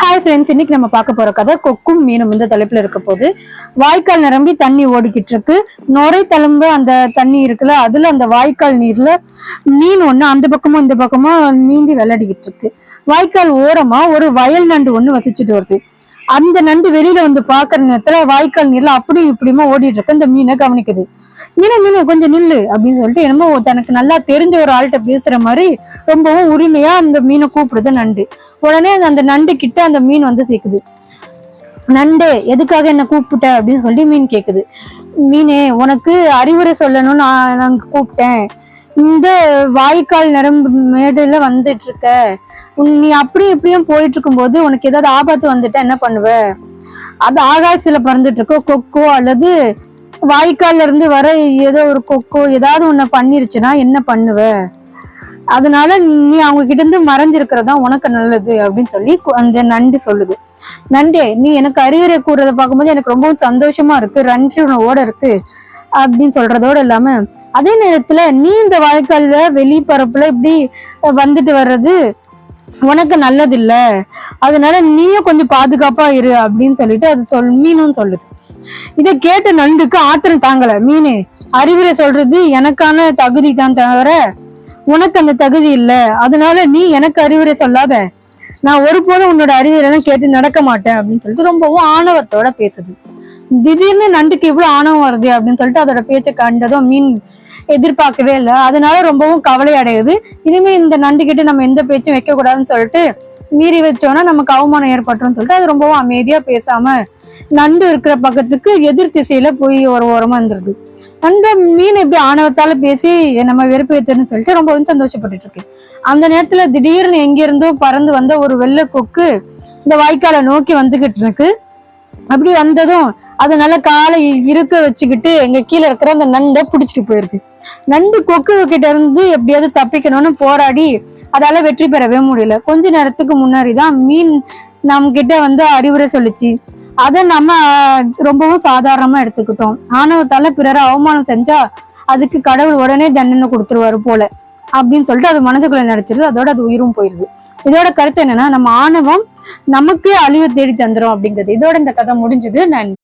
Hi friends இன்னைக்கு நம்ம பார்க்க போற கதை கொக்கும் மீனும் இந்த தலைப்புல இருக்க போது வாய்க்கால் நிரம்பி தண்ணி ஓடிக்கிட்டு இருக்கு. நுரை தழும்பு அந்த தண்ணி இருக்குல்ல அதுல அந்த வாய்க்கால் நீர்ல மீன் ஒண்ணு அந்த பக்கமும் இந்த பக்கமும் நீந்தி விளையாடிக்கிட்டு இருக்கு. வாய்க்கால் ஓரமா ஒரு வயல் நண்டு ஒண்ணு வசிச்சுட்டு வருது. அந்த நண்டு வெளியில வந்து பாக்குற நேரத்துல வாய்க்கால் நீர்ல அப்படியும் இப்படியுமா ஓடிட்டு இருக்கு. அந்த மீனை கவனிக்குது. மீனை மீனை கொஞ்சம் நில்லு அப்படின்னு சொல்லிட்டு என்னமோ தனக்கு நல்லா தெரிஞ்ச ஒரு ஆள்கிட்ட பேசுற மாதிரி ரொம்பவும் உரிமையா அந்த மீனை கூப்பிடுது நண்டு. உடனே அந்த நண்டு கிட்ட அந்த மீன் வந்து சேர்க்குது. நண்டு எதுக்காக என்ன கூப்பிட்ட அப்படின்னு சொல்லி மீன் கேக்குது. மீனே உனக்கு அறிவுரை சொல்லணும்னு நான் நான் கூப்பிட்டேன். இந்த வாய்க்கால் நிரம்பு மேடுல வந்துட்டு இருக்க உன் நீ அப்படியும் இப்படியும் போயிட்டு இருக்கும்போது உனக்கு ஏதாவது ஆபத்து வந்துட்டா என்ன பண்ணுவ? அது ஆகாசில பறந்துட்டு இருக்கோ கொக்கோ அல்லது வாய்க்கால்ல இருந்து வர ஏதோ ஒரு கொக்கோ ஏதாவது உன்னை பண்ணிருச்சுன்னா என்ன பண்ணுவ? அதனால நீ அவங்க கிட்ட இருந்து மறைஞ்சிருக்கிறதா உனக்கு நல்லது அப்படின்னு சொல்லி அந்த நண்டு சொல்லுது. நண்டே நீ எனக்கு அறிவுரை கூறதை பார்க்கும்போது எனக்கு ரொம்பவும் சந்தோஷமா இருக்கு. நன்றி உணவோட இருக்கு. அப்படின்னு சொல்றதோட இல்லாம அதே நேரத்துல நீ இந்த வாய்க்கால்ல வெளிப்பரப்புல இப்படி வந்துட்டு வர்றது உனக்கு நல்லது இல்ல அதனால நீயும் கொஞ்சம் பாதுகாப்பா இரு அப்படின்னு சொல்லிட்டு அது சொல் மீனும் சொல்லுது. இதை கேட்ட நண்டுக்கு ஆத்திரம் தாங்கல. மீனே அறிவுரை சொல்றது எனக்கான தகுதி தான் தவிர உனக்கு அந்த தகுதி இல்ல. அதனால நீ எனக்கு அறிவுரை சொல்லாத. நான் ஒருபோதும் உன்னோட அறிவுரை எல்லாம் கேட்டு நடக்க மாட்டேன் அப்படின்னு சொல்லிட்டு ரொம்பவும் ஆணவத்தோட பேசுது. திடீர்னு நண்டுக்கு இவ்வளவு ஆணவம் வருது அப்படின்னு சொல்லிட்டு அதோட பேச்சை கண்டதும் மீன் எதிர்பார்க்கவே இல்லை. அதனால ரொம்பவும் கவலை அடையுது. இனிமே இந்த நண்டு கிட்ட நம்ம எந்த பேச்சும் வைக்க கூடாதுன்னு சொல்லிட்டு மீறி வச்சோம்னா நமக்கு அவமானம் ஏற்பட்டுரும் சொல்லிட்டு அது ரொம்பவும் அமைதியா பேசாம நண்டு இருக்கிற பக்கத்துக்கு எதிர் திசையில போய் ஒரு ஓரமா இருந்துருது. அந்த மீன் எப்படி ஆணவத்தால பேசி நம்ம வெறுப்பேத்துன்னு சொல்லிட்டு ரொம்பவும் சந்தோஷப்பட்டுட்டு இருக்கு அந்த நேரத்துல திடீர்னு எங்கிருந்தோ பறந்து வந்த ஒரு வெள்ளை கொக்கு இந்த வாய்க்காலை நோக்கி வந்துகிட்டு இருக்கு அப்படி வந்ததும் அது நல்லா காலை இருக்க வச்சுக்கிட்டு எங்க கீழே இருக்கிற அந்த நண்டை பிடிச்சிட்டு போயிருச்சு. நண்டு கொக்கு கிட்ட இருந்து எப்படியாவது தப்பிக்கணும்னு போராடி அதால வெற்றி பெறவே முடியல. கொஞ்ச நேரத்துக்கு முன்னாடி தான் மீன் நம்ம கிட்ட வந்து அறிவுரை சொல்லுச்சு. அதை நம்ம ரொம்பவும் சாதாரணமா எடுத்துக்கிட்டோம். ஆணவத்தால பிறரை அவமானம் செஞ்சா அதுக்கு கடவுள் உடனே தண்டனை கொடுத்துருவாரு போல. அப்படின்னு சொல்லிட்டு அது மனதுக்குள்ள நினைச்சிருது. அதோட அது உயிரும் போயிருது. இதோட கருத்து என்னன்னா நம்ம ஆணவம் நமக்கே அழிவு தேடி தந்துரும் அப்படிங்கிறது. இதோட இந்த கதை முடிஞ்சது. நன்றி.